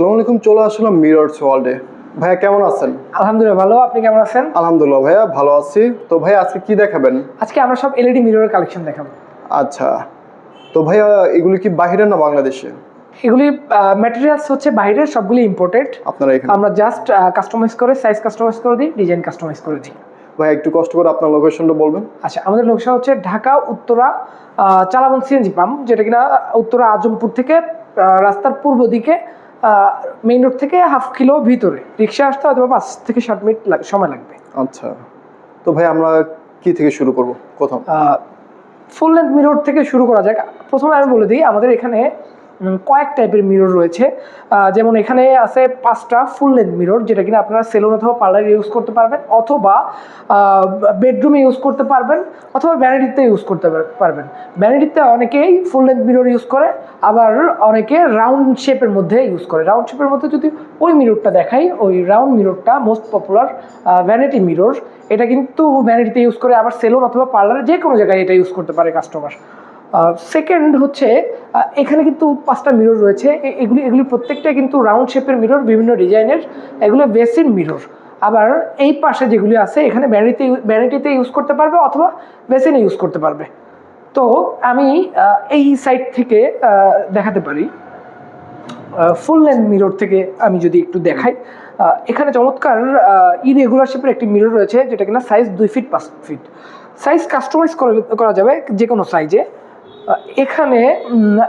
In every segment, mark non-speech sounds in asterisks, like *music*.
আসসালামু আলাইকুম চলে আসলাম মিরর্স ওয়ার্ল্ডে ভাইয়া কেমন আছেন? আলহামদুলিল্লাহ ভালো। আপনি কেমন আছেন? আলহামদুলিল্লাহ ভাইয়া ভালো আছি। তো ভাইয়া আজকে কি দেখাবেন? আজকে আমরা সব এলইডি মিররের কালেকশন দেখাবো। আচ্ছা। তো ভাইয়া এগুলি কি বাইরের না বাংলাদেশে? এগুলি ম্যাটেরিয়ালস হচ্ছে বাইরের সবগুলি ইম্পোর্টেড আপনারা এখানে আমরা জাস্ট কাস্টমাইজ করে সাইজ কাস্টমাইজ করে দিই ডিজাইন কাস্টমাইজ করে দিই। ভাইয়া একটু কষ্ট করে আপনার লোকেশনটা বলবেন। আচ্ছা আমাদের লোকেশন হচ্ছে ঢাকা উত্তরা চালাবন সিএনজি পাম্প যেটা কিনা উত্তরা আজমপুর থেকে রাস্তার পূর্ব দিকে মেইন রোড থেকে হাফ কিলো ভিতরে। রিক্সা আসতে হয়তো পাঁচ থেকে সাত মিনিট সময় লাগবে। আচ্ছা। তো ভাই আমরা কি থেকে শুরু করব? প্রথম। ফুল লেন্থ মিরর থেকে শুরু করা যাক। প্রথমে আমি বলে দিই আমাদের এখানে কয়েক টাইপের মিরর রয়েছে। যেমন এখানে আছে পাঁচটা ফুল লেন্থ মিরর যেটা কিনা আপনারা সেলুন অথবা পার্লারে ইউজ করতে পারবেন, অথবা বেডরুমে ইউজ করতে পারবেন, অথবা ভ্যানিটিতে ইউজ করতে পারবেন। ভ্যানিটিতে অনেকেই ফুল লেন্থ মিরর ইউজ করে, আবার অনেকে রাউন্ড শেপের মধ্যে ইউজ করে। রাউন্ড শেপের মধ্যে যদি ওই মিররটা দেখাই, ওই রাউন্ড মিররটা মোস্ট পপুলার ভ্যানিটি মিরর এটা কিন্তু ভ্যানিটিতে ইউজ করে আবার সেলুন অথবা পার্লারে যে কোনো জায়গায় এটা ইউজ করতে পারে কাস্টমার সেকেন্ড হচ্ছে এখানে কিন্তু পাঁচটা মিরর রয়েছে। এগুলি এগুলি প্রত্যেকটা কিন্তু রাউন্ড শেপের মিরর বিভিন্ন ডিজাইনের। এগুলো বেসিন মিরর আবার এই পাশে যেগুলি আছে, এখানে ভ্যানিটিতে ভ্যানিটিতে ইউজ করতে পারবে অথবা বেসিনে ইউজ করতে পারবে। তো আমি এই সাইড থেকে দেখাতে পারি। ফুল লেন্থ মিরর থেকে আমি যদি একটু দেখাই। এখানে চমৎকার ইরেগুলার শেপের একটি মিরর রয়েছে, যেটা কিনা সাইজ দুই ফিট পাঁচ ফিট সাইজ কাস্টমাইজ করা যাবে যে কোনো সাইজে এখানে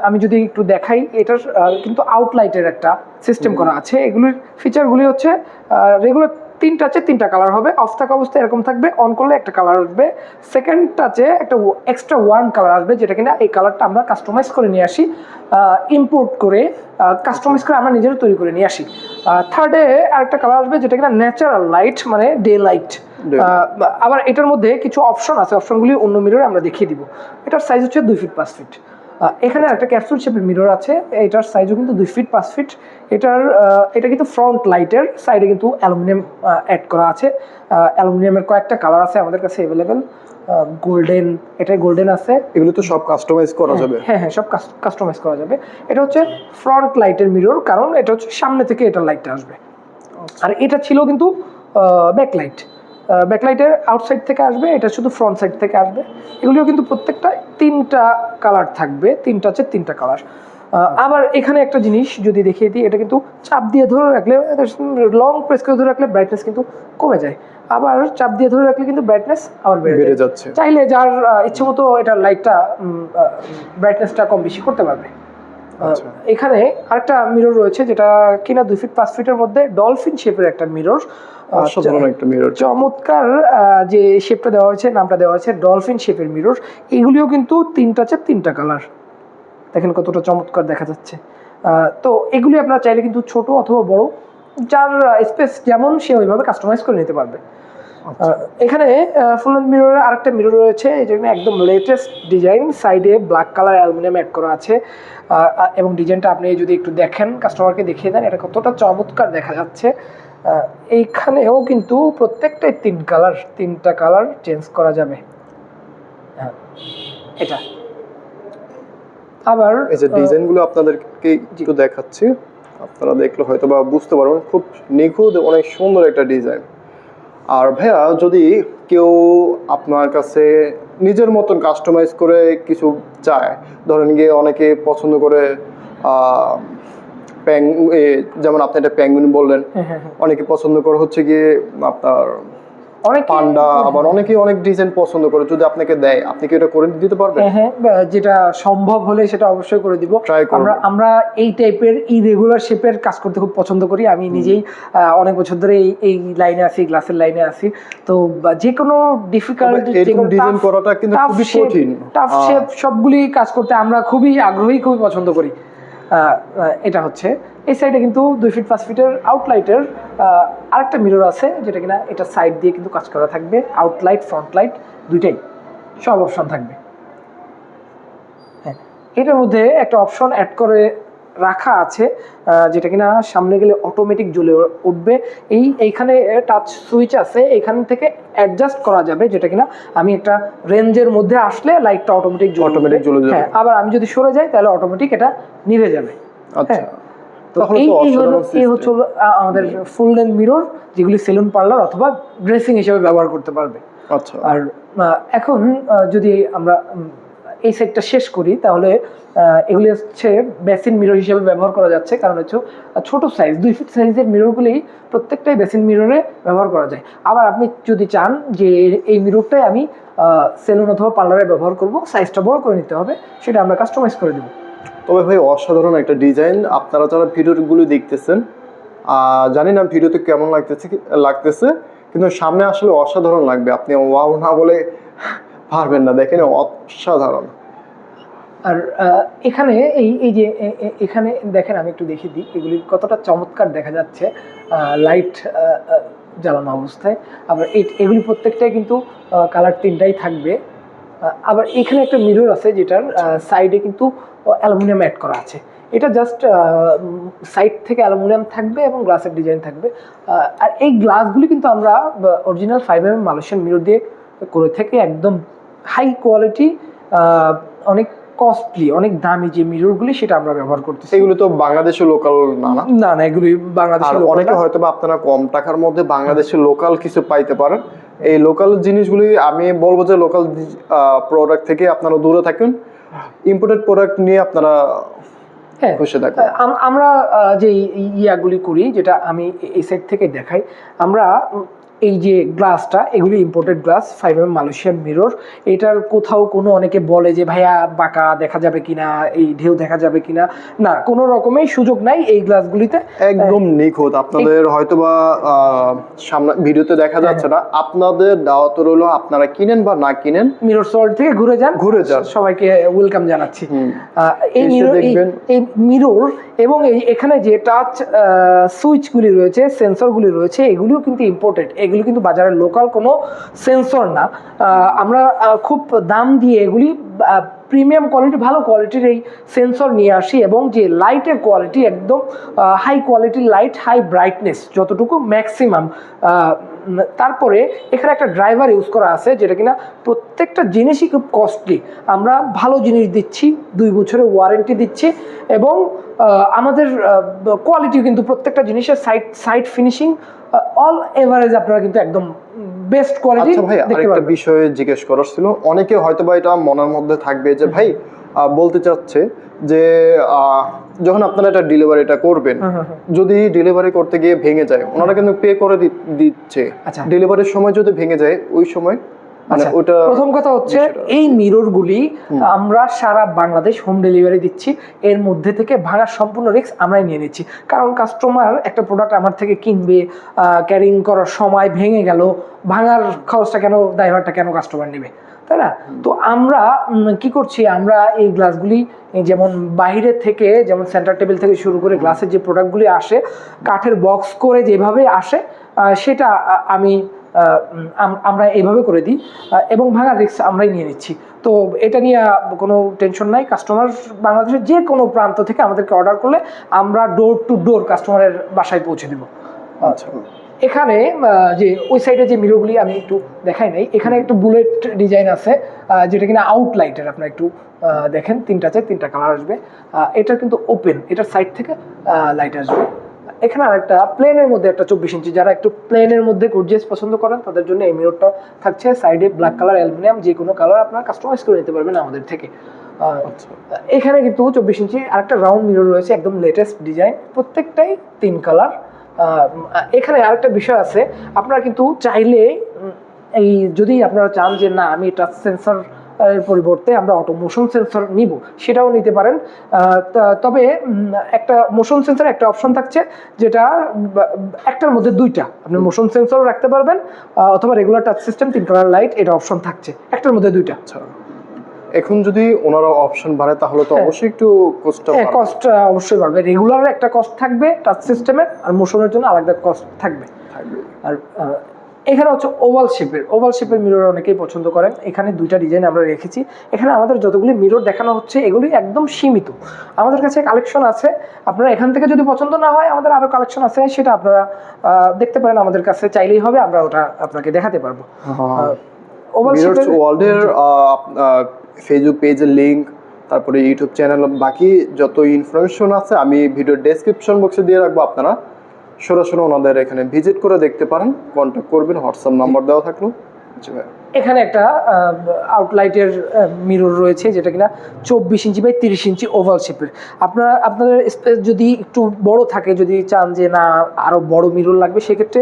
আমি যদি একটু দেখাই এটার কিন্তু আউটলাইটের একটা সিস্টেম করা আছে। এগুলির ফিচারগুলি হচ্ছে রেগুলার তিন টাচে তিনটা কালার হবে। অফ থাকা অবস্থায় এরকম থাকবে অন করলে একটা কালার আসবে। সেকেন্ড টাচে একটা এক্সট্রা ওয়ান কালার আসবে যেটা কিনা এই কালারটা আমরা কাস্টমাইজ করে নিয়ে আসি ইম্পোর্ট করে কাস্টমাইজ করে আমরা নিজেরা তৈরি করে নিয়ে আসি। থার্ডে আরেকটা কালার আসবে যেটা কিনা ন্যাচারাল লাইট মানে ডে লাইট আবার এটার মধ্যে কিছু অপশন আছে অপশনগুলি অন্য মিররে আমরা দেখিয়ে দিব। এটার সাইজ হচ্ছে দুই ফিট পাঁচ ফিট এখানে একটা ক্যাপসুল শেপের মিরর আছে। এটার সাইজও কিন্তু দুই ফিট পাঁচ ফিট এটার এটা কিন্তু ফ্রন্ট লাইটের সাইডে কিন্তু অ্যালুমিনিয়াম অ্যাড করা আছে। অ্যালুমিনিয়ামের কয়েকটা কালার আছে আমাদের কাছে অ্যাভেলেবেল গোল্ডেন এটাই গোল্ডেন আছে। এগুলো তো সব কাস্টমাইজ করা যাবে। হ্যাঁ হ্যাঁ সব কাস্টমাইজ করা যাবে। এটা হচ্ছে ফ্রন্ট লাইটের মিরর কারণ এটা হচ্ছে সামনে থেকে এটা লাইটটা আসবে। আর এটা ছিল কিন্তু ব্যাকলাইট ব্যাকলাইটের আউটসাইড থেকে আসবে এটা শুধু ফ্রন্ট সাইড থেকে আসবে। এগুলিও কিন্তু প্রত্যেকটা তিনটা কালার থাকবে তিনটা আছে তিনটা কালার আবার এখানে একটা জিনিস যদি দেখিয়ে দিই এটা কিন্তু চাপ দিয়ে ধরে রাখলে লং প্রেস করে ধরে রাখলে ব্রাইটনেস কিন্তু কমে যায়। আবার চাপ দিয়ে ধরে রাখলে কিন্তু ব্রাইটনেস আবার বেড়ে বেড়ে যাচ্ছে। চাইলে যার ইচ্ছে মতো এটা লাইটটা ব্রাইটনেসটা কম বেশি করতে পারবে। আচ্ছা। এখানে আরেকটা মিরর রয়েছে যেটা কিনা দুই ফিট পাঁচ ফিটের মধ্যে ডলফিন শেপের একটা মিরর একটা মিরর চমৎকার যে শেপটা দেওয়া হয়েছে নামটা দেওয়া হয়েছে ডলফিন শেপের মিরর এগুলিও কিন্তু তিনটা আছে তিনটা কালার দেখেন কতটা চমৎকার দেখা যাচ্ছে। তো এগুলি আপনারা চাইলে কিন্তু ছোট অথবা বড় যার স্পেস যেমন সে ওইভাবে কাস্টমাইজ করে নিতে পারবে। এখানে ফুল মিররের আরেকটা মিরর রয়েছে এই জন্য একদম লেটেস্ট ডিজাইন সাইডে ব্ল্যাক কালার অ্যালুমিনিয়াম অ্যাড করা আছে। এবং ডিজাইনটা আপনি যদি একটু দেখেন কাস্টমারকে দেখিয়ে দেন এটা কতটা চমৎকার দেখা যাচ্ছে। এইখানেও কিন্তু প্রত্যেকটাই তিন কালার তিনটা কালার চেঞ্জ করা যাবে। হ্যাঁ, এটা। আবার এই যে ডিজাইনগুলো আপনাদেরকে একটু দেখাচ্ছি আপনারা দেখলে হয়তো বা বুঝতে পারবেন খুব নিখুঁত অনেক সুন্দর একটা ডিজাইন আর ভাইয়া যদি কেউ আপনার কাছে নিজের মতন কাস্টমাইজ করে কিছু চায় ধরেন গিয়ে অনেকে পছন্দ করে প্যাং যেমন আপনি একটা প্যাঙ্গুইন বললেন হ্যাঁ হ্যাঁ হ্যাঁ। অনেকে পছন্দ করে হচ্ছে গিয়ে আপনার অনেক পান্ডা আবার অনেকে অনেক ডিজাইন পছন্দ করে যদি আপনাকে দেয় আপনি কি এটা করে দিতে পারবেন? হ্যাঁ যেটা সম্ভব হলে সেটা অবশ্যই করে দিব। আমরা আমরা এই টাইপের ইরেগুলার শেপের কাজ করতে খুব পছন্দ করি। আমি নিজেই অনেক বছর ধরে এই এই লাইনে আছি গ্লাসের লাইনে আছি। তো বা যে কোনো ডিফিকাল্ট তবে করাটা কিন্তু খুবই কঠিন। টাফ শেপ সবগুলি কাজ করতে আমরা খুবই আগ্রহী খুবই পছন্দ করি। এটা হচ্ছে। এই সাইডে কিন্তু দুই ফিট পাঁচ ফিটের আউটলাইটের আরেকটা মিরর আছে, যেটা কিনা এটা সাইড দিয়ে কিন্তু কাজ করা থাকবে। আউটলাইট ফ্রন্ট লাইট দুইটাই, সব অপশন থাকবে। হ্যাঁ এটার মধ্যে একটা অপশন অ্যাড করে রাখা আছে যেটা কিনা সামনে গেলে অটোমেটিক জ্বলে উঠবে। এই, এইখানে টাচ সুইচ আছে এইখান থেকে অ্যাডজাস্ট করা যাবে যেটা কিনা আমি একটা রেঞ্জের মধ্যে আসলে লাইটটা অটোমেটিক অটোমেটিক জ্বলে যাবে। হ্যাঁ আবার আমি যদি সরে যাই তাহলে অটোমেটিক এটা নিভে যাবে। আচ্ছা। হ্যাঁ। আমাদের ফুল লেন্থ মিরর যেগুলি সেলুন পার্লার অথবা ড্রেসিং হিসেবে ব্যবহার করতে পারবে। আচ্ছা। আর এখন যদি আমরা এই সেটটা শেষ করি, তাহলে এগুলি হচ্ছে বেসিন মিরর হিসেবে ব্যবহার করা যাচ্ছে। কারণ হচ্ছে ছোট সাইজ দুই ফিট সাইজের মিররগুলি প্রত্যেকটাই বেসিন মিররে ব্যবহার করা যায়। আবার আপনি যদি চান যে এই মিররটাই আমি সেলুন অথবা পার্লারে ব্যবহার করব সাইজটা বড় করে নিতে হবে, সেটা আমরা কাস্টমাইজ করে দেবো। তবে ভাই, অসাধারণ একটা ডিজাইন আপনারা যারা ভিডিওগুলো দেখতেছেন জানি না ভিডিওতে কেমন লাগতেছে লাগতেছে, কিন্তু সামনে আসলে অসাধারণ লাগবে। আপনি ওয়াও না বলে পারবেন না, দেখেন অসাধারণ। আর এখানে এই এই যে এখানে দেখেন আমি একটু দেখিয়ে দিই, এগুলি কতটা চমৎকার দেখা যাচ্ছে লাইট জ্বালানো অবস্থায়। আবার এই- এগুলি প্রত্যেকটাই কিন্তু কালার তিনটাই থাকবে। আবার এখানে একটা মিরর আছে যেটার সাইডে কিন্তু অ্যালুমিনিয়াম অ্যাড করা আছে। এটা জাস্ট সাইড থেকে অ্যালুমিনিয়াম থাকবে এবং গ্লাসের ডিজাইন থাকবে। আর এই গ্লাসগুলি কিন্তু আমরা original five M Malaysian mirror দিয়ে করে থেকে একদম হাই কোয়ালিটি অনেক কস্টলি অনেক দামি যে মিররগুলি সেটা আমরা ব্যবহার করতেছি। এগুলো তো বাংলাদেশের লোকাল না না? না না এগুলি বাংলাদেশের অনেকে হয়তো বা আপনারা কম টাকার মধ্যে বাংলাদেশের লোকাল কিছু পাইতে পারেন। এই লোকাল জিনিসগুলি আমি বলব যে লোকাল প্রোডাক্ট থেকে আপনারা দূরে থাকুন। ইম্পোর্টেড প্রোডাক্ট নিয়ে আপনারা হ্যাঁ আমরা যে ইয়াগুলি করি যেটা আমি এই সাইড থেকে দেখাই আমরা এই যে গ্লাসটা এগুলি imported glass five M Malaysian mirror এটার কোথাও কোনো অনেকে বলে যে ভাইয়া বাঁকা দেখা যাবে কিনা? এই ঢেউ দেখা যাবে কিনা? না কোনো রকমের সুযোগ নাই এই গ্লাসগুলিতে। একদম নিখুঁত। আপনাদের হয়তোবা সামনে ভিডিওতে দেখা হ্যাঁ, যাচ্ছে না। আপনাদের দাওয়াত রইল আপনারা কিনেন বা না কিনেন মিরর সল্ট থেকে ঘুরে যান। ঘুরে যান। সবাইকে ওয়েলকাম জানাচ্ছি। এই মিরর এই মিরর এবং এই এখানে যে টাচ সুইচগুলি রয়েছে সেন্সরগুলি রয়েছে এগুলিও কিন্তু ইম্পোর্টেড এগুলি কিন্তু বাজারের লোকাল কোনো সেন্সর না। আমরা খুব দাম দিয়ে এগুলি প্রিমিয়াম কোয়ালিটি ভালো কোয়ালিটির এই সেন্সর নিয়ে আসি এবং যে লাইটের কোয়ালিটি একদম হাই কোয়ালিটির লাইট হাই ব্রাইটনেস যতটুকু ম্যাক্সিমাম তারপরে এখানে একটা ড্রাইভার ইউজ করা আছে যেটা কিনা প্রত্যেকটা জিনিসই খুব কস্টলি আমরা ভালো জিনিস দিচ্ছি, দুই বছরের ওয়ারেন্টি দিচ্ছি এবং আমাদের কোয়ালিটি কিন্তু প্রত্যেকটা জিনিসের side side finishing all average আপনারা কিন্তু একদম বেস্ট কোয়ালিটি আচ্ছা ভাই আরেকটা বিষয়ে জিজ্ঞেস করার ছিল অনেকে হয়তো বা এটা মনের মধ্যে থাকবে যে ভাই বলতে চাচ্ছে যে যখন আপনারা এটা ডেলিভারিটা করবেন। যদি ডেলিভারি করতে গিয়ে ভেঙে যায় ওনারা কিন্তু পে করে দিচ্ছে আচ্ছা। ডেলিভারির সময় যদি ভেঙে যায় ওই সময় মানে আচ্ছা, ওটা প্রথম কথা হচ্ছে। এই মিররগুলি আমরা সারা বাংলাদেশ হোম ডেলিভারি দিচ্ছি। এর মধ্যে থেকে ভাঙার সম্পূর্ণ রিস্ক আমরাই নিয়ে নিচ্ছি। কারণ কাস্টমার একটা প্রোডাক্ট আমার থেকে কিনবে ক্যারিং করার সময় ভেঙে গেল ভাঙার খরচটা কেন ড্রাইভারটা কেন কাস্টমার নেবে? তাই না? তো আমরা কি করছি? আমরা এই গ্লাসগুলি যেমন বাইরে থেকে যেমন সেন্টার টেবিল থেকে শুরু করে গ্লাসের যে প্রোডাক্টগুলি আসে কাঠের বক্স করে যেভাবে আসে সেটা আম- আমরা এইভাবে করে দিই। এবং ভাঙার রিস্ক আমরাই নিয়ে নিচ্ছি। তো এটা নিয়ে কোনো টেনশন নাই। কাস্টমার বাংলাদেশের যে কোনো প্রান্ত থেকে আমাদেরকে অর্ডার করলে আমরা ডোর টু ডোর কাস্টমারের বাসায় পৌঁছে দেবো। আচ্ছা। এখানে যে ওই সাইডে যে মিরোগুলি আমি একটু দেখাই নাই এখানে একটু বুলেট ডিজাইন আছে যেটা কিনা আউটলাইটের আপনার একটু দেখেন তিনটা চাই তিনটা কালার আসবে। এটার কিন্তু ওপেন এটার সাইড থেকে লাইট আসবে। এখানে আরেকটা প্লেনের মধ্যে একটা চব্বিশ ইঞ্চি। যারা একটু প্লেনের মধ্যে গর্জিয়াস পছন্দ করেন তাদের জন্য এই মিররটা থাকছে। সাইডে ব্ল্যাক কালার অ্যালুমিনিয়াম যে কোনো কালার আপনার কাস্টমাইজ করে নিতে পারবেন আমাদের থেকে। আচ্ছা। এখানে কিন্তু চব্বিশ ইঞ্চি আরেকটা রাউন্ড মিরর রয়েছে একদম লেটেস্ট ডিজাইন প্রত্যেকটাই তিন কালার এখানে আরেকটা বিষয় আছে আপনারা কিন্তু চাইলে এই যদি আপনারা চান যে না আমি টাচ সেন্সর এর পরিবর্তে আমরা অটো মোশন সেন্সর নিব। সেটাও নিতে পারেন। তবে একটা মোশন সেন্সর একটা অপশন থাকছে যেটা একটার মধ্যে দুইটা। আপনি মোশন সেন্সরও রাখতে পারবেন অথবা রেগুলার টাচ সিস্টেম তিন কালার লাইট এটা অপশন থাকছে। একটার মধ্যে দুইটা। আচ্ছা। এখন যদি ওনারা অপশন বাড়ে তাহলে তো হ্যাঁ। অবশ্যই একটু কষ্ট হ্যাঁ কস্ট অবশ্যই বাড়বে। রেগুলার একটা কস্ট থাকবে টাচ সিস্টেমের আর মোশনের জন্য আলাদা কস্ট থাকবে। আর এখানে হচ্ছে ওভাল শেপের ওভাল শেপের মিরর অনেকেই পছন্দ করেন। এখানে দুইটা ডিজাইন আমরা রেখেছি। এখানে আমাদের যতগুলি মিরর দেখানো হচ্ছে এগুলি একদম সীমিত। আমাদের কাছে কালেকশন আছে। আপনারা এখান থেকে যদি পছন্দ না হয় আমাদের আরও কালেকশন আছে সেটা আপনারা দেখতে পারেন। আমাদের কাছে চাইলেই হবে আমরা ওটা আপনাকে দেখাতে পারব। ওভাল ওয়ার্ল্ডের ফেসবুক পেজের লিংক তারপরে ইউটিউব চ্যানেল বাকি যত ইনফরমেশন আছে আমি ভিডিও ডেসক্রিপশন বক্সে দিয়ে রাখব আপনারা। সরাসরি ওনাদের এখানে ভিজিট করে দেখতে পারেন। কন্ট্যাক্ট করবেন হোয়াটসঅ্যাপ নাম্বার দেওয়া থাকল। জি ভাই। এখানে একটা আউটলাইটের মিরর রয়েছে যেটা কিনা চব্বিশ ইঞ্চি বাই তিরিশ ইঞ্চি ওভাল শেপের আপনারা আপনাদের স্পেস যদি একটু বড় থাকে যদি চান যে না আরও বড় মিরর লাগবে সেক্ষেত্রে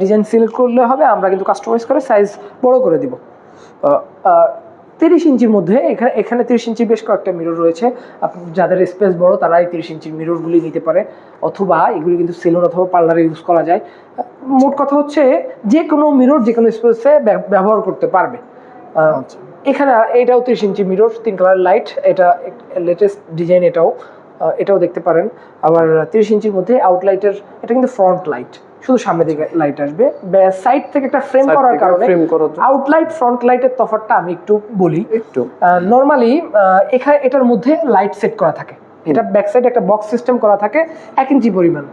ডিজাইন সিলেক্ট করলে হবে। আমরা কিন্তু কাস্টমাইজ করে সাইজ বড় করে দিব। তিরিশ ইঞ্চির মধ্যে এখানে এখানে তিরিশ ইঞ্চি বেশ কয়েকটা মিরর রয়েছে। যাদের স্পেস বড় তারা এই তিরিশ ইঞ্চির মিররগুলি নিতে পারে। অথবা এগুলি কিন্তু সেলুন অথবা পার্লারে ইউজ করা যায়। মোট কথা হচ্ছে যে কোনো মিরর যে কোনো স্পেসে ব্যবহার করতে পারবে। আচ্ছা। এখানে এটাও তিরিশ ইঞ্চি মিরর তিন কালার লাইট এটা লেটেস্ট ডিজাইন এটাও। এটাও দেখতে পারেন। আবার তিরিশ ইঞ্চির মধ্যে আউটলাইটের এটা কিন্তু ফ্রন্ট লাইট শুধু সামনে দিকে লাইট আসবে। সাইড থেকে একটা ফ্রেম করার কারণে। আউটলাইট ফ্রন্ট লাইটের তফাৎটা আমি একটু বলি। একটু। নর্মালি এখানে এটার মধ্যে লাইট সেট করা থাকে। এটা ব্যাক সাইডে একটা বক্স সিস্টেম করা থাকে এক ইঞ্চি পরিমাণ।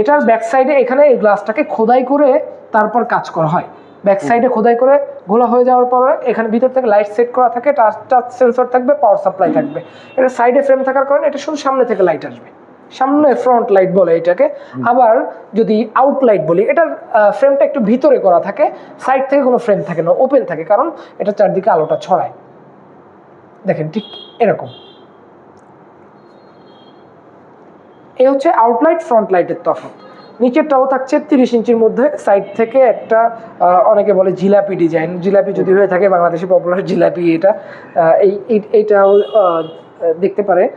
এটার ব্যাক সাইডে এখানে এই গ্লাসটাকে খোদাই করে তারপর কাজ করা হয়। ব্যাক সাইডে খোদাই করে ঘোলা হয়ে যাওয়ার পরে এখানে ভিতর থেকে লাইট সেট করা থাকে টাচ টাচ সেন্সর থাকবে পাওয়ার সাপ্লাই থাকবে। এটা সাইডে ফ্রেম থাকার কারণে এটা শুধু সামনে থেকে লাইট আসবে। সামনে ফ্রন্ট লাইট বলে এটাকে। আবার যদি আউট লাইট বলি এটার ফ্রেমটা একটু ভিতরে করা থাকে সাইড থেকে কোনো ফ্রেম থাকে না ওপেন থাকে কারণ এটা চারদিকে আলোটা ছড়ায়। দেখেন ঠিক এরকম। এই হচ্ছে আউটলাইট ফ্রন্ট লাইটের তফাৎ। নিচেরটাও থাকছে তিরিশ ইঞ্চির মধ্যে সাইড থেকে একটা অনেকে বলে জিলাপি ডিজাইন জিলাপি যদি হয়ে থাকে বাংলাদেশে পপুলার জিলাপি এটা এই এই- এইটাও দেখতে পারে।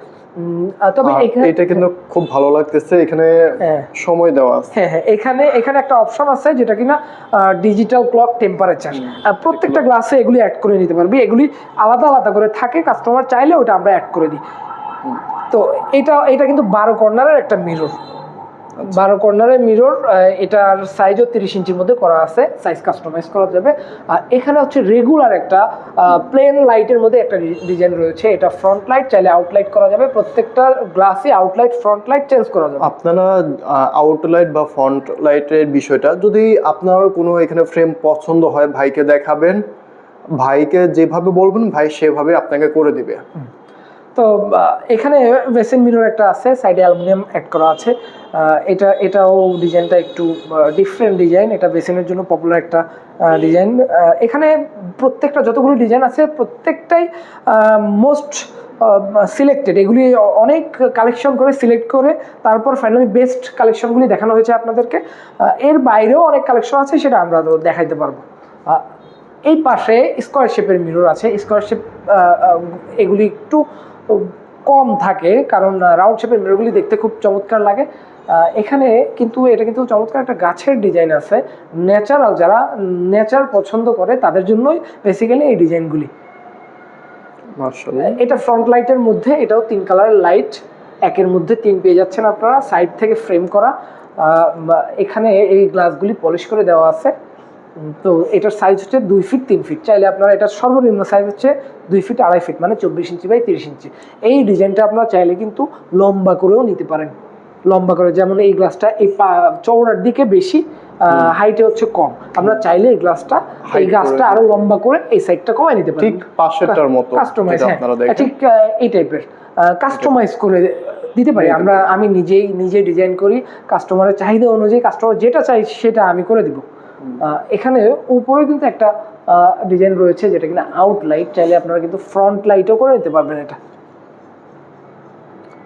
তবে এখানে এটা কিন্তু খুব ভালো লাগতেছে এখানে হ্যাঁ। সময় দেওয়া আছে। হ্যাঁ হ্যাঁ এখানে এখানে একটা অপশন আছে যেটা কিনা ডিজিটাল ক্লক টেম্পারেচার প্রত্যেকটা গ্লাসে এগুলি অ্যাড করে নিতে পারবি। এগুলি আলাদা আলাদা করে থাকে কাস্টমার চাইলে ওটা আমরা অ্যাড করে দিই। তো এটা এটা কিন্তু বারো কর্নারের একটা মিরর বারো কর্নারের মিরর এটার সাইজও তিরিশ ইঞ্চির মধ্যে করা আছে। সাইজ কাস্টমাইজ করা যাবে। আর এখানে হচ্ছে রেগুলার একটা প্লেন লাইটের মধ্যে একটা ডিজাইন রয়েছে। এটা ফ্রন্ট লাইট চাইলে আউটলাইট করা যাবে। প্রত্যেকটা গ্লাসে আউটলাইট ফ্রন্ট লাইট চেঞ্জ করা যাবে। আপনারা আউটলাইট বা ফ্রন্ট লাইটের বিষয়টা যদি আপনার কোনো এখানে ফ্রেম পছন্দ হয় ভাইকে দেখাবেন। ভাইকে যেভাবে বলবেন ভাই সেভাবে আপনাকে করে দিবে। তো এখানে ভেসেন মিরর একটা আছে সাইডে অ্যালুমিনিয়াম অ্যাড করা আছে। এটা, এটাও ডিজাইনটা একটু ডিফারেন্ট ডিজাইন এটা ভেসেনের জন্য পপুলার একটা ডিজাইন এখানে প্রত্যেকটা যতগুলো ডিজাইন আছে, প্রত্যেকটাই মোস্ট সিলেক্টেড এগুলি অনেক কালেকশন করে সিলেক্ট করে, তারপর ফাইনালি বেস্ট কালেকশনগুলি দেখানো হয়েছে আপনাদেরকে। এর বাইরেও অনেক কালেকশন আছে, সেটা আমরা দেখাইতে পারব। এই পাশে স্কোয়ার শেপের মিরর আছে। স্কোয়ার শেপ এগুলি একটু কম থাকে কারণ রাউন্ড শেপের মিররগুলি দেখতে খুব চমৎকার লাগে। এখানে কিন্তু এটা কিন্তু চমৎকার একটা গাছের ডিজাইন আছে। ন্যাচারাল যারা নেচার পছন্দ করে তাদের জন্যই বেসিক্যালি এই ডিজাইনগুলি এটা ফ্রন্ট লাইটের মধ্যে এটাও তিন কালারের লাইট একের মধ্যে তিন পেয়ে যাচ্ছেন আপনারা সাইড থেকে ফ্রেম করা। এখানে এই গ্লাসগুলি পলিশ করে দেওয়া আছে। তো এটার সাইজ হচ্ছে দুই ফিট তিন ফিট চাইলে আপনারা এটার সর্বনিম্ন সাইজ হচ্ছে দুই ফিট আড়াই ফিট মানে চব্বিশ ইঞ্চি বাই তিরিশ ইঞ্চি এই ডিজাইনটা আপনারা চাইলে কিন্তু লম্বা করেও নিতে পারেন। লম্বা করে যেমন এই গ্লাসটা এই চওড়ার দিকে বেশি হাইটে হচ্ছে কম। আমরা চাইলে এই গ্লাসটা এই গ্লাসটা আরও লম্বা করে এই সাইডটা কমাই নিতে পারেন। ঠিক পাশেরটার মতো কাস্টমাইজ দেখেন। ঠিক এই টাইপের কাস্টমাইজ করে দিতে পারি। আমরা আমি নিজেই নিজে ডিজাইন করি কাস্টমারের চাহিদা অনুযায়ী কাস্টমার যেটা চাই সেটা আমি করে দিব। এখানে উপরে কিন্তু একটা ডিজাইন রয়েছে যেটা কিনা আউট লাইট চাইলে আপনারা কিন্তু ফ্রন্ট লাইটও করে নিতে পারবেন এটা।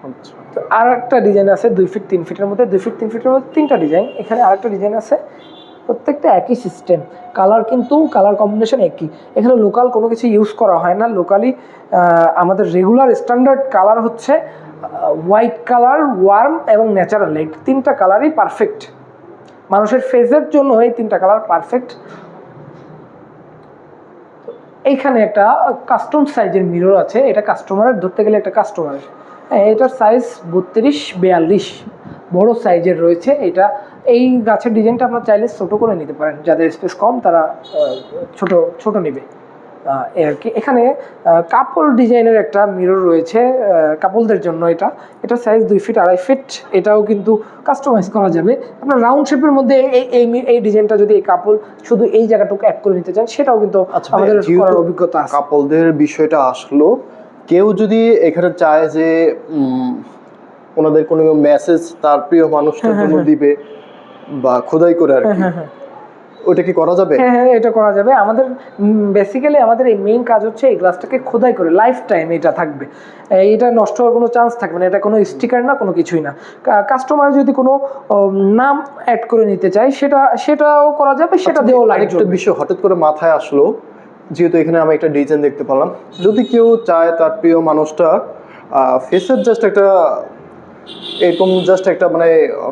আচ্ছা। তো আর একটা ডিজাইন আছে দুই ফিট তিন ফিটের মধ্যে। দুই ফিট তিন ফিটের মধ্যে তিনটা ডিজাইন এখানে আর একটা ডিজাইন আছে প্রত্যেকটা একই সিস্টেম কালার কিন্তু কালার কম্বিনেশন একই। এখানে লোকাল কোনো কিছু ইউজ করা হয় না। লোকালি আমাদের রেগুলার স্ট্যান্ডার্ড কালার হচ্ছে হোয়াইট কালার ওয়ার্ম এবং ন্যাচারাল লাইট তিনটা কালারই পারফেক্ট মানুষের ফেসের জন্য এই তিনটা কালার পারফেক্ট এইখানে একটা কাস্টম সাইজের মিরর আছে। এটা কাস্টমারের ধরতে গেলে একটা কাস্টমারের হ্যাঁ এটার সাইজ বত্রিশ, বিয়াল্লিশ। বড় সাইজের রয়েছে। এটা, এই গাছের ডিজাইনটা আপনার চাইলে ছোটো করে নিতে পারেন। যাদের স্পেস কম, তারা ছোট ছোট নেবে। আর কি এখানে কাপল ডিজাইনের একটা মিরর রয়েছে কাপলদের জন্য এটা। এটা সাইজ দুই ফিট আড়াই ফিট এটাও কিন্তু কাস্টমাইজ করা যাবে। আপনার রাউন্ড শেপের মধ্যে এই এই এই ডিজাইনটা যদি এই কাপল শুধু এই জায়গাটুকু অ্যাড করে নিতে চান সেটাও কিন্তু আচ্ছা আমাদের করার অভিজ্ঞতা আছে। কাপলদের বিষয়টা আসলো কেউ যদি এখানে চায় যে ওনাদের কোনো মেসেজ তার প্রিয় মানুষটার জন্য দিবে বা খোদাই করে আর কি। হ্যাঁ হ্যাঁ। ওটা কি করা যাবে? হ্যাঁ হ্যাঁ এটা করা যাবে। আমাদের বেসিক্যালি আমাদের এই মেইন কাজ হচ্ছে এই গ্লাসটাকে খোদাই করে। লাইফ টাইম এটা থাকবে। এটা নষ্ট হওয়ার কোনো চান্স থাকবে না। এটা কোনো স্টিকার না কোনো কিছুই না। কাস্টমার যদি কোনো নাম অ্যাড করে নিতে চায় সেটা সেটাও করা যাবে সেটা দিয়েও লাইট আরেকটা বিষয় হঠাৎ করে মাথায় আসলো যেহেতু এখানে আমি একটা ডিজাইন দেখতে পেলাম। যদি কেউ চায় তার প্রিয় মানুষটা ফেসের জাস্ট একটা এরকম জাস্ট একটা মানে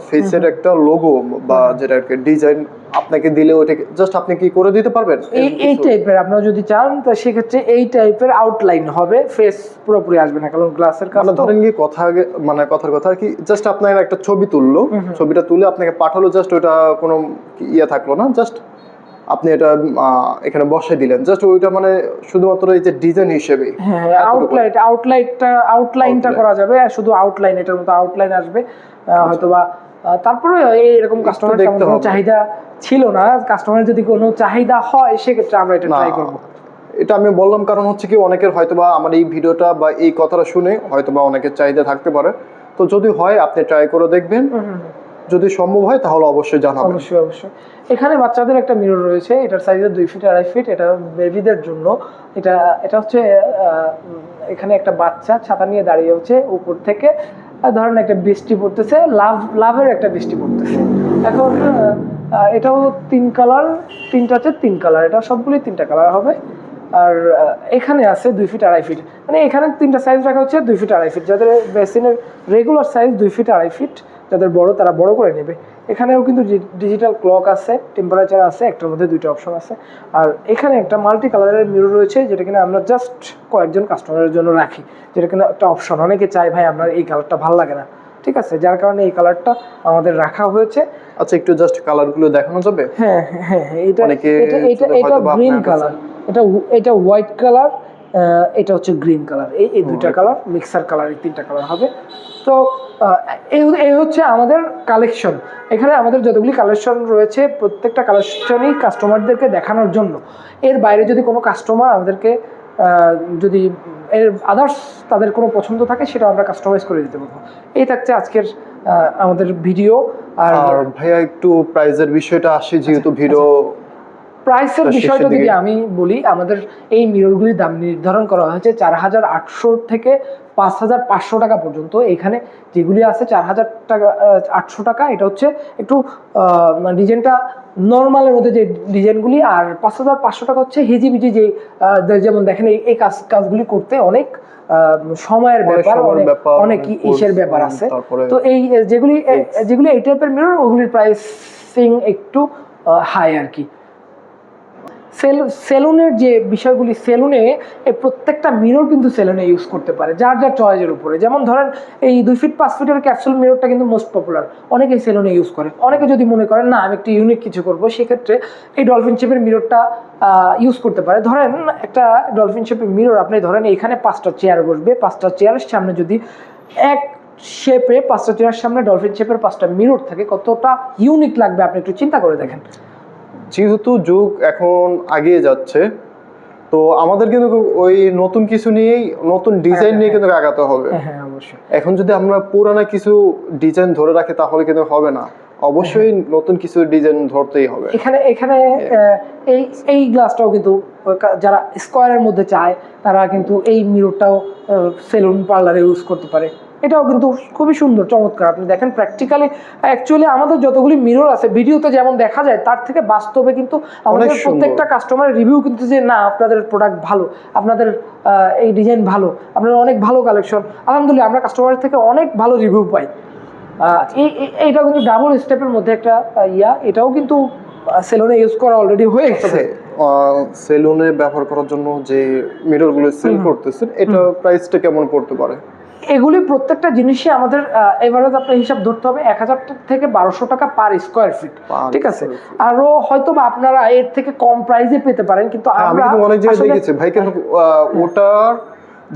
ফেসের একটা লোগো বা যেটা ডিজাইন আপনাকে দিলে ওটাকে জাস্ট আপনি কি করে দিতে পারবেন? এই টাইপের আপনারা যদি চান তো সেক্ষেত্রে এই টাইপের আউটলাইন হবে ফেস পুরোপুরি আসবে না কারণ গ্লাসের কাজ মানে ধরেন কি কথা মানে কথার কথা আর কি জাস্ট আপনার একটা ছবি তুললো ছবিটা তুলে আপনাকে পাঠালো জাস্ট ওটা কোনো কি ইয়ে থাকল না জাস্ট আপনি এটা এখানে বসাই দিলেন। জাস্ট ওইটা মানে শুধুমাত্র এই যে ডিজাইন হিসেবে হ্যাঁ আউটলাইট আউটলাইটটা আউটলাইনটা করা যাবে। আর শুধু আউটলাইন এটার মতো আউটলাইন আসবে। হয়তোবা আহ, তারপরে এইরকম কাস্টমার দেখতে। চাহিদা ছিল না। কাস্টমার যদি কোনো চাহিদা হয় সেক্ষেত্রে আমরা এটা ট্রাই করব। এটা আমি বললাম কারণ হচ্ছে কি অনেকের হয়তোবা আমার এই ভিডিওটা বা এই কথাটা শুনে হয়তোবা অনেকের চাহিদা থাকতে পারে। তো যদি হয় আপনি ট্রাই করে দেখবেন। যদি সম্ভব হয়, তাহলে অবশ্যই জানাবেন। অবশ্যই অবশ্যই। এখানে বাচ্চাদের একটা মিরর রয়েছে। এটার সাইজ দুই ফিট আড়াই ফিট এটা বেবিদের জন্য। এটা এটা হচ্ছে এখানে একটা বাচ্চা ছাতা নিয়ে দাঁড়িয়ে হচ্ছে উপর থেকে। ধরেন একটা বৃষ্টি পড়তেছে, লাভ, লাভের একটা বৃষ্টি পড়তেছে। এখন এটাও তিন কালার তিনটা হচ্ছে তিন কালার এটা সবগুলোই তিনটা কালার হবে। আর এখানে আছে দুই ফিট আড়াই ফিট মানে এখানে তিনটা সাইজ রাখা হচ্ছে, দুই ফিট আড়াই ফিট যাদের বেসিনের রেগুলার সাইজ দুই ফিট আড়াই ফিট যাদের বড় তারা বড় করে নেবে। এখানেও কিন্তু ডিজিটাল ক্লক আছে টেম্পারেচার আছে একটার মধ্যে দুইটা অপশন আছে। আর এখানে একটা মাল্টি কালারের মিরর রয়েছে যেটা কিনা আমরা জাস্ট কয়েকজন কাস্টমারের জন্য রাখি। যেটা কিনা একটা অপশন অনেকে চায় ভাই আপনার এই কালারটা ভালো লাগে না। ঠিক আছে? যার কারণে এই কালারটা আমাদের রাখা হয়েছে। আচ্ছা একটু জাস্ট কালারগুলো দেখানো যাবে? হ্যাঁ হ্যাঁ হ্যাঁ, এটা এটা এটা গ্রিন কালার এটা এটা হোয়াইট কালার এটা হচ্ছে গ্রিন কালার। এই এই দুইটা কালার মিক্সার কালার এই তিনটা কালার হবে। তো এই এই হচ্ছে আমাদের কালেকশন। এখানে আমাদের যতগুলি কালেকশন রয়েছে প্রত্যেকটা কালেকশনই কাস্টমারদেরকে দেখানোর জন্য। এর বাইরে যদি কোনো কাস্টমার আমাদেরকে যদি এর আদার্স তাদের কোনো পছন্দ থাকে সেটা আমরা কাস্টমাইজ করে দিতে পারব। এই থাকছে আজকের আমাদের ভিডিও আর আর ভাইয়া একটু প্রাইজের বিষয়টা আসে যেহেতু ভিডিও প্রাইসের বিষয়টা যদি আমি বলি আমাদের এই মিররগুলির দাম নির্ধারণ করা হয়েছে চার হাজার আটশো থেকে পাঁচ হাজার পাঁচশো টাকা পর্যন্ত। এখানে যেগুলি আছে চার হাজার টাকা আটশো টাকা এটা হচ্ছে একটু ডিজাইনটা নর্মালের মধ্যে যে ডিজাইনগুলি আর পাঁচ হাজার পাঁচশো টাকা হচ্ছে হিজিবিজি যে যেমন দেখেন এই এই কাজ কাজগুলি করতে অনেক সময়ের ব্যাপার অনেক ইসের ব্যাপার আছে। তো এই যেগুলি যেগুলি এই টাইপের মিরর ওগুলির প্রাইসিং একটু হাই আর কি। সেলুনের যে বিষয়গুলি, সেলুনে এই প্রত্যেকটা মিরর কিন্তু সেলুনে ইউজ করতে পারে, যার যার চয়েসের উপরে। যেমন ধরেন, এই দুই ফিট পাঁচ ফিটের ক্যাপসুল মিররটা কিন্তু মোস্ট পপুলার অনেকে সেলুনে ইউজ করে। অনেকে যদি মনে করেন, না, আমি একটু ইউনিক কিছু করব সেক্ষেত্রে এই ডলফিন শেপের মিররটা ইউজ করতে পারে। ধরেন, একটা ডলফিন শেপের মিরর আপনি ধরেন, এখানে পাঁচটা চেয়ার বসবে। পাঁচটা চেয়ারের সামনে যদি এক শেপে পাঁচটা চেয়ারের সামনে ডলফিন শেপের পাঁচটা মিরর থাকে, কতটা ইউনিক লাগবে, আপনি একটু চিন্তা করে দেখেন। যেহেতু যুগ এখন আগিয়ে যাচ্ছে তো আমাদের কিন্তু ওই নতুন কিছু নিয়েই নতুন ডিজাইন নিয়ে কিন্তু আগাতে হবে। হ্যাঁ হ্যাঁ অবশ্যই। এখন যদি আমরা পুরানো কিছু ডিজাইন ধরে রাখি তাহলে কিন্তু হবে না। অবশ্যই নতুন কিছু ডিজাইন ধরতেই হবে। এখানে এখানে এই এই গ্লাসটাও কিন্তু যারা স্কোয়ারের মধ্যে চায় তারা কিন্তু এই মিররটাও সেলুন পার্লারে ইউজ করতে পারে। এটাও কিন্তু খুবই সুন্দর চমৎকার। আপনি দেখেন প্র্যাকটিক্যালি অ্যাকচুয়ালি আমাদের যতগুলি মিরর আছে ভিডিওতে যেমন দেখা যায় তার থেকে বাস্তবে কিন্তু আমাদের প্রত্যেকটা কাস্টমারের রিভিউ কিন্তু যে না আপনাদের প্রোডাক্ট ভালো আপনাদের এই ডিজাইন ভালো আপনার অনেক ভালো কালেকশন আলহামদুলিল্লাহ আমরা কাস্টমারের থেকে অনেক ভালো রিভিউ পাই। এইটাও কিন্তু ডাবল স্টেপের মধ্যে একটা ইয়া এটাও কিন্তু সেলুনে ইউজ করা অলরেডি হয়ে গেছে। সেলুনে ব্যবহার করার জন্য যে মিররগুলো সেল করতেছেন এটা প্রাইসটা কেমন পড়তে পারে? এগুলি প্রত্যেকটা জিনিসই আমাদের এভারেজ আপনার হিসাব ধরতে হবে এক হাজার থেকে বারোশো টাকা পার স্কোয়ার ফিট ঠিক আছে? আরও হয়তো বা আপনারা এর থেকে কম প্রাইসে পেতে পারেন কিন্তু হ্যাঁ, আমি আমরা কিন্তু অনেক জায়গায় দেখেছি। ভাই কিন্তু ওটার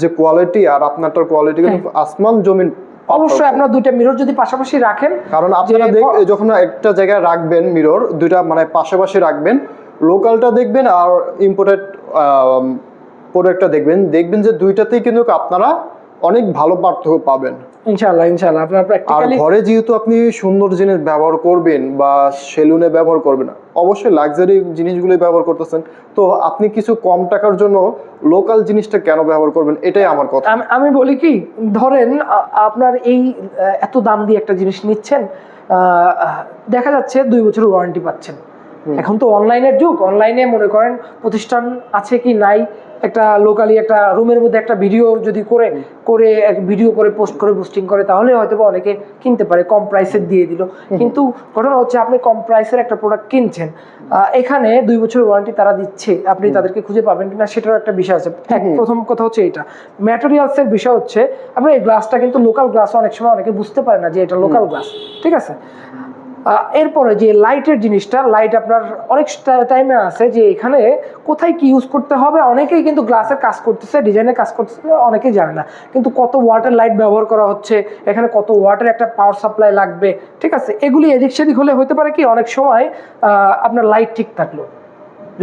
যে কোয়ালিটি আর আপনারটার কোয়ালিটি কিন্তু আসমান জমিন অবশ্যই আপনার দুইটা মিরর যদি পাশাপাশি রাখেন কারণ আপনারা যখন একটা জায়গায় রাখবেন মিরর দুইটা মানে পাশাপাশি রাখবেন লোকালটা দেখবেন আর ইম্পোর্টেড প্রোডাক্টটা দেখবেন। দেখবেন যে দুইটাতেই কিন্তু আপনারা অনেক ভালো পার্থক্য পাবেন। ইনশাআল্লাহ ইনশাআল্লাহ। আপনার আর প্র্যাকটিক্যালি ঘরে যেহেতু আপনি সুন্দর জিনিস ব্যবহার করবেন বা সেলুনে ব্যবহার করবেন অবশ্যই লাক্সারি জিনিসগুলোই ব্যবহার করতেছেন। তো আপনি কিছু কম টাকার জন্য লোকাল জিনিসটা কেন ব্যবহার করবেন এটাই আমার কথা। আমি বলি কি ধরেন আপনার এই এত দাম দিয়ে একটা জিনিস নিচ্ছেন দেখা যাচ্ছে দুই বছর ওয়ারেন্টি পাচ্ছেন। এখন তো অনলাইনের যুগ অনলাইনে মনে করেন প্রতিষ্ঠান আছে কি নাই একটা লোকালি একটা রুমের মধ্যে একটা ভিডিও যদি করে করে ভিডিও করে পোস্ট করে পোস্টিং করে তাহলে হয়তো বা অনেকে কিনতে পারে কম প্রাইসে দিয়ে দিল। কিন্তু ঘটনা হচ্ছে আপনি কম প্রাইসের একটা প্রোডাক্ট কিনছেন এখানে দুই বছর ওয়ারেন্টি তারা দিচ্ছে আপনি তাদেরকে খুঁজে পাবেন কিনা সেটারও একটা বিষয় আছে। প্রথম কথা হচ্ছে এটা। ম্যাটেরিয়ালসের বিষয় হচ্ছে আপনার এই গ্লাসটা কিন্তু লোকাল গ্লাস অনেক সময় অনেকে বুঝতে পারে না যে এটা লোকাল গ্লাস ঠিক আছে? এরপরে যে লাইটের জিনিসটা, লাইট আপনার অনেক টাইমে আছে যে এখানে কোথায় কি ইউজ করতে হবে। অনেকেই কিন্তু গ্লাসের কাজ করতেছে, ডিজাইনের কাজ করতেছে, অনেকেই জানে না। কিন্তু কত ওয়াটার লাইট ব্যবহার করা হচ্ছে, এখানে কত ওয়াটার একটা পাওয়ার সাপ্লাই লাগবে, ঠিক আছে? এগুলি এদিক সেদিক হলে হতে পারে কি, অনেক সময় আপনার লাইট ঠিক থাকল।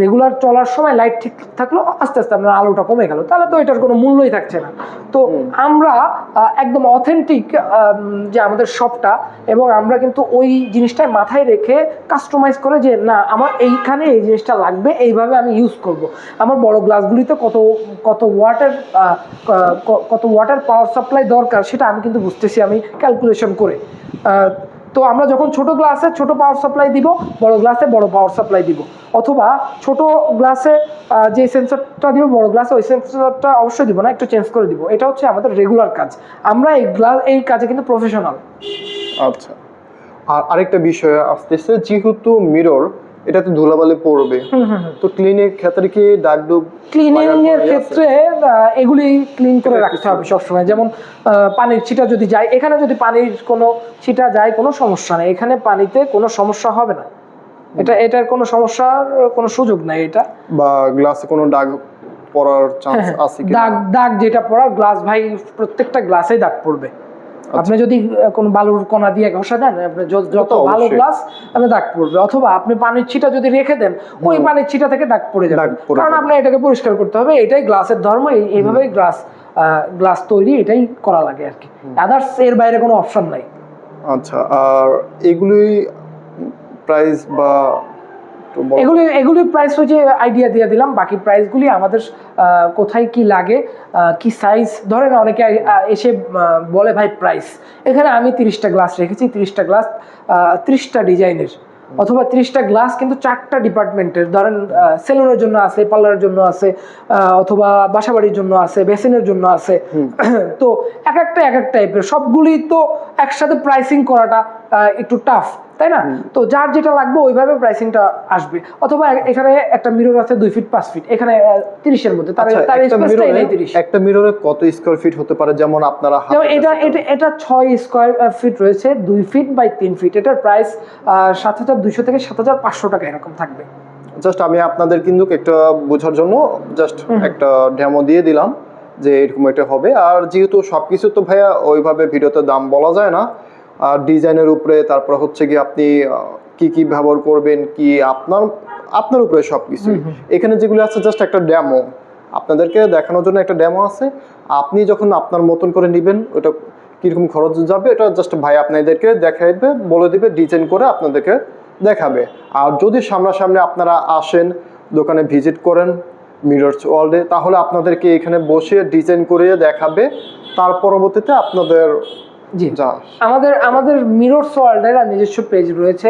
রেগুলার চলার সময় লাইট ঠিক থাকল আস্তে আস্তে আপনার আলোটা কমে গেল। তাহলে তো এটার কোনো মূল্যই থাকছে না। তো আমরা একদম অথেন্টিক যে আমাদের শপটা এবং আমরা কিন্তু ওই জিনিসটাই মাথায় রেখে কাস্টমাইজ করে যে না আমার এইখানে এই জিনিসটা লাগবে এইভাবে আমি ইউজ করব। আমার বড় গ্লাসগুলিতে কত কত ওয়াটার কত ওয়াটার পাওয়ার সাপ্লাই দরকার সেটা আমি কিন্তু বুঝতেছি আমি ক্যালকুলেশন করে। তো আমরা যখন ছোট গ্লাসে ছোট পাওয়ার সাপ্লাই দিব, বড় গ্লাসে বড় পাওয়ার সাপ্লাই দিব। অথবা ছোট গ্লাসে যে সেন্সরটা দিব, বড় গ্লাসে ওই সেন্সরটা অবশ্যই দিব না, একটু চেঞ্জ করে দিব। এটা হচ্ছে আমাদের রেগুলার কাজ। আমরা এই গ্লাস এই কাজে কিন্তু প্রফেশনাল আচ্ছা। আর আরেকটা বিষয় আসতেছে, যেহেতু মিরর এটাতে ধুলাবালি পড়বে। তো ক্লিনের ক্ষেত্রে কি দাগ ডুব ক্লিনিং এর ক্ষেত্রে এগুলি ক্লিন করে রাখতে হবে সবসময়। যেমন পানির ছিটা যদি যায় এখানে যদি পানির কোনো ছিটা যায় কোনো সমস্যা নেই। এখানে পানিতে কোনো সমস্যা হবে না। এটা এটার কোনো সমস্যার কোনো সুযোগ নাই এটা। বা গ্লাসে কোনো দাগ পড়ার চান্স হ্যাঁ, আছে কি দাগ দাগ যেটা পড়ার গ্লাস ভাই প্রত্যেকটা গ্লাসেই দাগ পড়বে। আপনি যদি কোনো বালুর কণা দিয়ে ঘষা দেন আপনি যত ভালো গ্লাস আপনি দাগ পড়বে। অথবা আপনি পানির ছিটা যদি রেখে দেন ওই পানির ছিটা থেকে দাগ পড়ে যাবে। কারণ যাবে। আপনার এটাকে পরিষ্কার করতে হবে এটাই গ্লাসের ধর্ম এইভাবেই গ্লাস গ্লাস তৈরি এটাই করা লাগে আর কি। আদার্স এর বাইরে কোনো অপশন নাই। আচ্ছা আর এগুলি প্রাইস বা এগুলি এগুলি প্রাইস হচ্ছে আইডিয়া দিয়ে দিলাম। বাকি প্রাইসগুলি আমাদের কোথায় কি লাগে কি সাইজ ধরেন অনেকে এসে বলে ভাই প্রাইস এখানে আমি তিরিশটা গ্লাস রেখেছি। তিরিশটা গ্লাস ত্রিশটা ডিজাইনের অথবা ত্রিশটা গ্লাস কিন্তু চারটা ডিপার্টমেন্টের ধরেন সেলুনের জন্য আছে পার্লারের জন্য আছে অথবা বাসাবাড়ির জন্য আছে বেসিনের জন্য আছে। *clears throat* তো এক একটা এক এক টাইপের সবগুলি তো একসাথে প্রাইসিং করাটা একটু টাফ তাই না? তো যার যেটা লাগবে ওইভাবে প্রাইসিংটা আসবে। অথবা এখানে একটা মিরর আছে দুই ফিট পাঁচ ফিট এখানে তিরিশের মধ্যে। তার আচ্ছা, তার একটা স্পেসটাই নেই মিররে তিরিশ। একটা মিররে কত স্কোয়ার ফিট হতে পারে? যেমন আপনারা এটা এটা এটা ছয় স্কোয়ার ফিট রয়েছে দুই ফিট বাই তিন ফিট এটার প্রাইস সাত হাজার দুইশো থেকে সাত হাজার পাঁচশো টাকা এরকম থাকবে। জাস্ট আমি আপনাদের কিন্তু একটা বোঝার জন্য জাস্ট একটা ডেমো দিয়ে দিলাম যে এরকম এটা হবে। আর যেহেতু সবকিছু তো ভাইয়া ওইভাবে ভিডিওতে দাম বলা যায় না ডিজাইনের উপরে তারপর হচ্ছে কি আপনি কি কি ব্যবহার করবেন কি আপনার আপনার উপরে সবকিছু। এখানে যেগুলো আছে জাস্ট একটা ড্যামো আপনাদেরকে দেখানোর জন্য একটা ড্যামো আছে। আপনি যখন আপনার মতন করে নেবেন ওটা কীরকম খরচ যাবে এটা জাস্ট ভাই আপনাদেরকে দেখাইবে বলে দিবে ডিজাইন করে আপনাদেরকে দেখাবে। আর যদি সামনাসামনি আপনারা আসেন দোকানে ভিজিট করেন মিরর্স ওয়ার্ল্ডে তাহলে আপনাদেরকে এখানে বসে ডিজাইন করে দেখাবে। তার পরবর্তীতে আপনাদের জি। আমাদের আমাদের মিরর ওয়ার্ল্ডের নিজস্ব পেজ রয়েছে।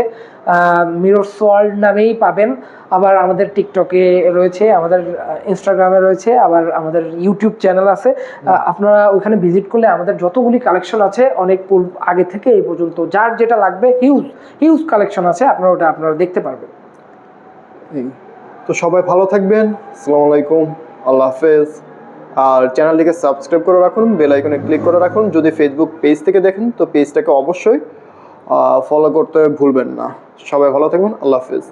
মিরর ওয়ার্ল্ড নামেই পাবেন। আবার আমাদের টিকটকে রয়েছে আমাদের ইনস্টাগ্রামে রয়েছে আবার আমাদের ইউটিউব চ্যানেল আছে। আপনারা ওখানে ভিজিট করলে আমাদের যতগুলি কালেকশন আছে অনেক পূর্ব আগে থেকে এই পর্যন্ত যার যেটা লাগবে হিউজ হিউজ কালেকশন আছে আপনারা ওটা আপনারা দেখতে পারবেন। তো সবাই ভালো থাকবেন। আসসালামু আলাইকুম। আল্লাহ হাফেজ। আর চ্যানেলটিকে সাবস্ক্রাইব করে রাখুন বেল আইকনে ক্লিক করে রাখুন। যদি ফেসবুক পেজ থেকে দেখেন, তো পেজটাকে অবশ্যই ফলো করতে ভুলবেন না। সবাই ভালো থাকবেন, আল্লাহ হাফেজ।